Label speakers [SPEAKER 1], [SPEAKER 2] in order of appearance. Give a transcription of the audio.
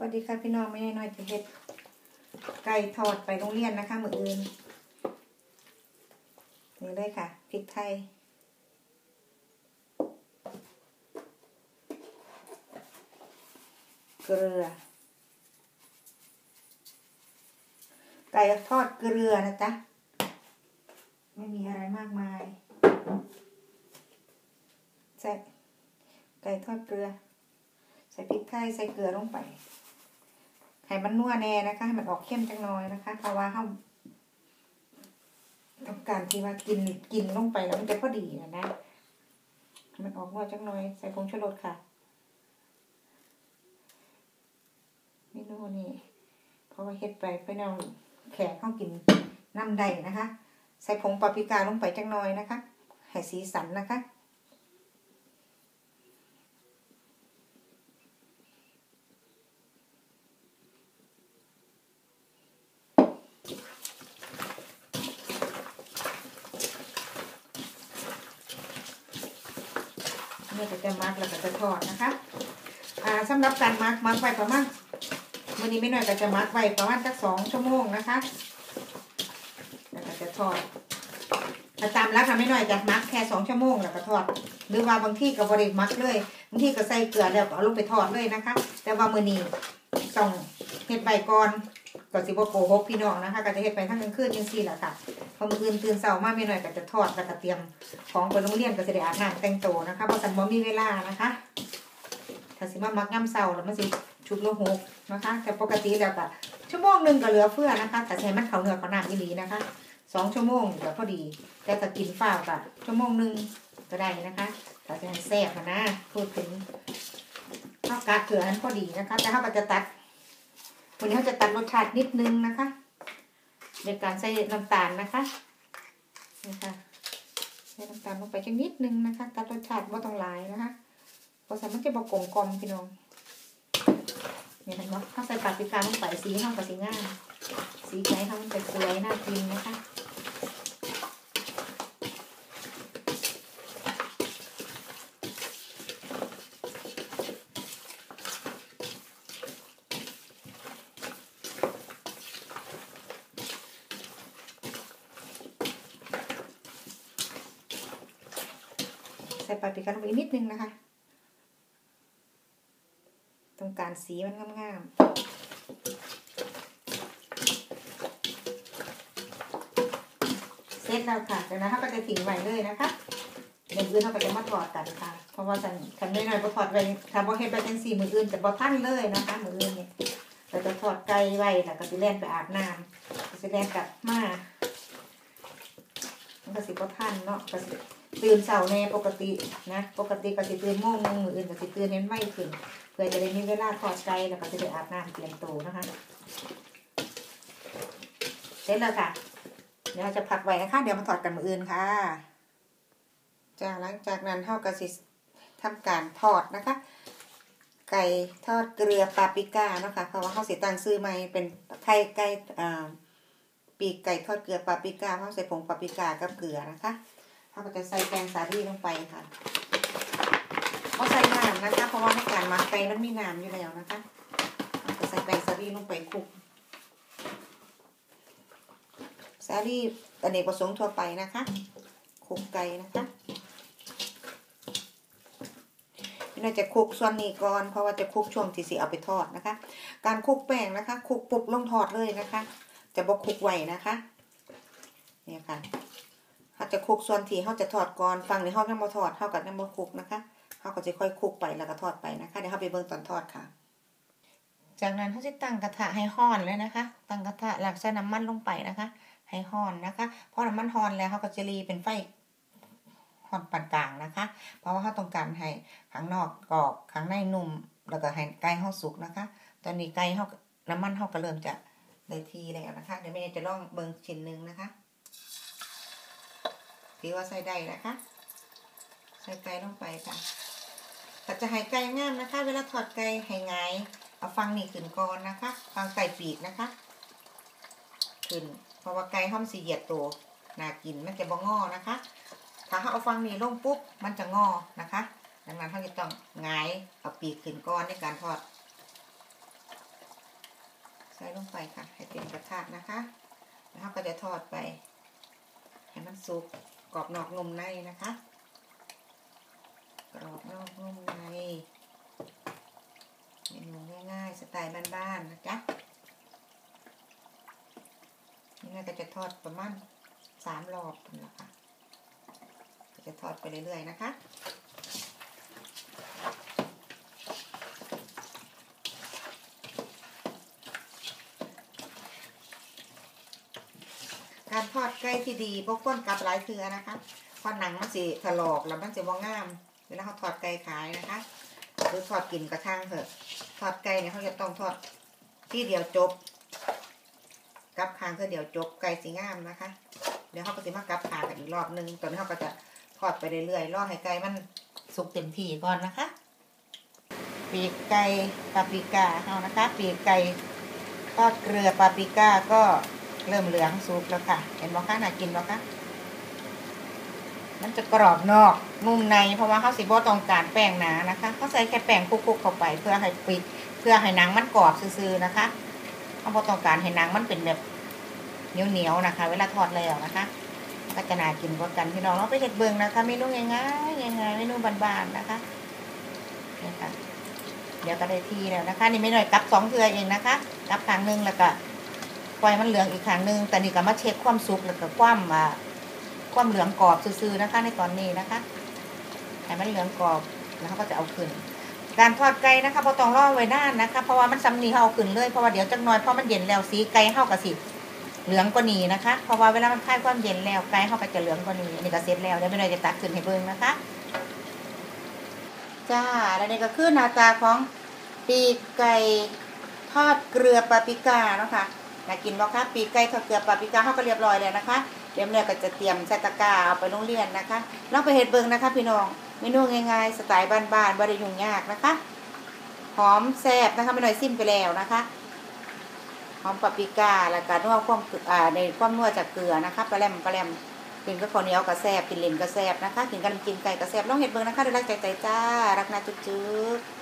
[SPEAKER 1] วัสดีค่ะพี่น้องไม่น้อยจะเห็ดไก่ทอดไปโรงเรียนนะคะมืออื่นนี่เลยค่ะพริกไทยเกลือ ไก่ทอดเกลือนะจ๊ะ ไม่มีอะไรมากมายใส่ไก่ทอดเกลือ ใส่พริกไทยใส่เกลือลงไป ให้มันนัวแน่นะคะ ให้มันออกเข้มจังน้อยนะคะ เพราะว่าเขาต้องการที่ว่ากินกินลงไปแล้วมันจะพอดีนะนะ มันออกนัวจังน้อย ใส่ผงชูรสค่ะเมนูนี้เพราะว่าเฮ็ดไปเพื่อนเอาแขกเข้ากินน้ำใดนะคะ ใส่ผงปาปริกาลงไปจังน้อยนะคะให้สีสันนะคะ เนี่ยก็จะมักแล้วก็จะทอดนะคะอ่าสำหรับการมักมักไว้ประมาณวันนี้ไม่น้อยก็จะมักไว้ประมาณสักสองชั่วโมงนะคะแล้วก็จะทอดถ้าตามรักค่ะไม่น้อยจะมักแค่สองชั่วโมงแล้วก็ทอด หรือว่าบางที่ก็บริมักเลยบางที่ก็ใส่เกลือแล้วก็เอาลงไปทอดเลยนะคะ แต่ว่ามือนี้ต้องเห็ดใบก่อน ก็สิบโกหกพี่น้องนะคะก็จะเห็ดไปทั้งกลางคืนยังสี่แหละค่ะพอมืออื่นตื่นเช้ามาไม่น้อยก็จะทอดแล้วก็เตรียมของไปโรงเรียนก็จะได้อาบน้ำแต่งตัวนะคะเพราะสันบ่มีเวลานะคะ ถ้าสิมามักย่ำเช้าแล้วมันสิชุดลหกนะคะ แต่ปกติแล้วก็ชั่วโมงหนึ่งก็เหลือเฟือนะคะแต่ใช้มันเขาเนื้อเขาหนักอีหลีนะคะสองชั่วโมงก็พอดี แต่ถ้ากินฝ้าก็ชั่วโมงหนึ่งก็ได้นะคะถ้าจะให้แซ่บอะนะพูดถึงข้าวกาเกลือนั้นพอดีนะคะ แต่ข้าวก็จะตัด วันนี้เขาจะตัดรสชาตินิดนึงนะคะโดยการใส่น้ำตาลนะคะนี่ค่ะใส่น้ำตาลลงไปจังนิดนึงนะคะ ตัดรสชาติว่าต้องหลายนะคะเพราะสมมันจะบอกกลมกลมพี่น้องเนี่ยเห็นไหมถ้าใส่ปาปริกาลงไปสีเข้ากับสีง่ายสีใจเขามันจะสวยน่ากินนะคะ ใส่ปาปริกาลงไปอีกนิดนึงนะคะต้องการสีมันงามๆเสร็จแล้วค่ะจากนั้นเขาก็จะทิ้งไว้เลยนะคะเดี๋ยวอื่นเขาก็จะมาถอดกันค่ะ เพราะว่าฉันฉันไม่น้อยก็ถอดไว้ถ้าบ่เฮ็ดไปจังสี่มืออื่นจะบ่ทันเลยนะคะ มืออื่นเนี่ยเราจะถอดไก่ไว้แล้วก็สิแล่นไปอาบน้ำก็สิแล่นกลับมามันก็สิบ่ทันเนาะก็สิ ตื่นเสาร์ในปกตินะปกติก็สิตื่นโมงหนึงมืออื่นก็สิตื่นเน้นไม่ขึ้น เพื่อจะได้มีเวลาทอดไก่แล้วก็จะได้อาบน้ำเตรียมตัวนะคะ เสร็จแล้วค่ะ เดี๋ยวจะพักไว้นะคะเดี๋ยวมาถอดกันมืออื่นค่ะจ้าหลังจากนั้นเท่ากับสิทำการทอดนะคะ ไก่ทอดเกลือปาปิก้าเนาะคะเพราะว่าเขาเสียตังซื้อใหม่เป็นไข่ไก่ปีกไก่ทอดเกลือปาปิก้าเขาใส่ผงปาปิก้ากับเกลือนะคะ เราก็จะใส่แกงสาลี่ลงไปค่ะเอาใส่น้ำนะคะ เพราะว่าในการหมักไก่มันมีน้ำอยู่แล้วนะคะเราก็ใส่แกงสาลี่ลงไปคลุกสาลี่อเนกประสงค์ทั่วไปนะคะคลุกไก่นะคะเราจะคลุกส่วนนี้ก่อน เพราะว่าจะคลุกช่วงที่สีเอาไปทอดนะคะ การคลุกแป้งนะคะคลุกปุ๊บลงทอดเลยนะคะ จะบอกคลุกไวนะคะ เนี่ยค่ะ เขาจะคุกส่วนที่เขาจะทอดก่อนฟังในห้องยังมาทอดเท่ากับยังมาคุกนะคะเขาก็จะค่อยคุกไปแล้วก็ทอดไปนะคะเดี๋ยวเขาไปเบิ่งตอนทอดค่ะ จากนั้นเขาจะตั้งกระทะให้ห้อนเลยนะคะ ตั้งกระทะหลักใส่น้ำมันลงไปนะคะ ให้ห้อนนะคะพอน้ำมันห้อนแล้วเขาก็จะรีเป็นไฟห้อนปานกลางนะคะ เพราะว่าเขาต้องการให้ข้างนอกกรอบข้างในนุ่มแล้วก็ให้ไก่เขาสุกนะคะ ตอนนี้ไก่เขาน้ำมันเขาก็เริ่มจะได้ทีแล้วนะคะ เดี๋ยวแม่จะลองเบิ่งชิ้นหนึ่งนะคะ ถือว่าใส่ได้นะคะ ใส่ไก่ลงไปค่ะถ้าจะให้ไก่งามนะคะ เวลาทอดไก่ให้ไงายเอาฟังนี่ขึ้นก่อนนะคะ ฟังไก่ปีกนะคะ ขึ้น เพราะว่าไก่ห้อมสีเหยียดตัวน่ากินมันจะบ่งอนะคะ ถ้าเขาเอาฟังนี่ลงปุ๊บมันจะงอนะคะ ดังนั้นเขาจะต้องไงายเอาปีกขึ้นก่อนในการทอด ใส่ลงไปค่ะ ให้เต็มกระทะนะคะ แล้วเราก็จะทอดไป ให้มันสุก รอบนอกนุ่มในนะคะ กรอบนอกนุ่มในเมนูง่ายๆสไตล์บ้านๆนะจ๊ะนี่แม่ก็จะทอดประมาณสามรอบนั่นแหละค่ะจะทอดไปเรื่อยๆนะคะ การทอดใกล้ที่ดีพวกก้นกลับหลายเทือนะคะพราะหนังมันสิถลอกแล้วมันจะว่างามเวลาเขาทอดไก่ขายนะคะหรือทอดกินกระทั่งเถอะทอดไก่เนี่ยเขาจะต้องทอดที่เดียวจบกลับคางเพื่อเดียวจบไก่สีงามนะคะ เดี๋ยวเขาก็จะมากลับคางกันอีกรอบนึงตอนนี้เขาก็จะทอดไปเรื่อยๆรอให้ไก่มันสุกเต็มที่ก่อนนะคะ ปีกไก่ปาปิก้าเอานะคะ ปีกไก่ทอดเกลือปาปิก้าก็ เริ่มเหลืองสุกแล้วค่ะ เห็นบ่คะน่ากินบ่คะมันจะกรอบนอกนุ่มในเพราะว่าเขาวสิบ่ต้องการแป้งหนานะคะเขาใส่แค่แป้งคลุกๆเข้าไป เพื่อให้ปิดเพื่อให้หนังมันกรอบซื่อๆนะคะเขาบ่ต้องการให้หนังมันเป็นแบบเหนียวๆนะคะ เวลาทอดแล้วนะคะ ก็จะน่ากินกว่ากันพี่น้องเราไปเห็ดเบิงนะคะเมนูง่ายๆง่ายๆเมนูบานๆนะคะนี่ค่ะเดี๋ยวก็ได้ทีแล้วนะคะ นี่ไม่หน่อยกับสองเทือเองนะคะกับครั้งหนึ่งแล้วก็ ปล่อยมันเหลืองอีกครั้งหนึ่งแต่นี่ก็มาเช็คความสุกแล้วก็ความอ่าความเหลืองกรอบซื่อๆนะคะ ในตอนนี้นะคะให้มันเหลืองกรอบแล้วเขาก็จะเอาขึ้น การทอดไก่นะคะพอต้องรอไว้นานนะคะ เพราะว่ามันซ้ำนี้เขาเอาขึ้นเลยเพราะว่าเดี๋ยวจักหน่อยเพราะมันเย็นแล้วสีไก่เข้ากับสีเหลืองกว่านี้นะคะ เพราะว่าเวลามันคลายความเย็นแล้วไก่เข้าก็จะเหลืองกว่านี้นนี้ก็เสร็จแล้วเดี๋ยวไม่หน่อยจะตักขึ้นให้เบิ่งนะคะจ้าแล้วนี่ก็คือหน้าตาของปีกไก่ทอดเกลือปาปิก้าเนาะค่ะ น่ากินบ่คะปีกไก่ทอดเกลือปลาปริก้าเขาก็เรียบร้อยแล้วนะคะเดี๋ยวเนี่ยก็จะเตรียมใส่ตะกร้าเอาไปโรงเรียนนะคะลองไปเฮ็ดเบิ่งนะคะ พี่น้องเมนูง่ายๆสไตล์บ้านๆบ่ได้ยุ่งยากนะคะหอมแซ่บนะคะไม่น้อยซิมไปแล้วนะคะหอมปาปริก้าแล้วก็นัวความอ่าในความนัวจากเกลือนะคะปลาแรมปลาแรมกินกับข้าวเหนียวกระแซบกินเลนกระแซบนะคะกินกัน้ำจิ้มไก่กระแซบลองเห็ดเบิ่งนะคะด้รักใจใจจ้ารักนาจุ๊บ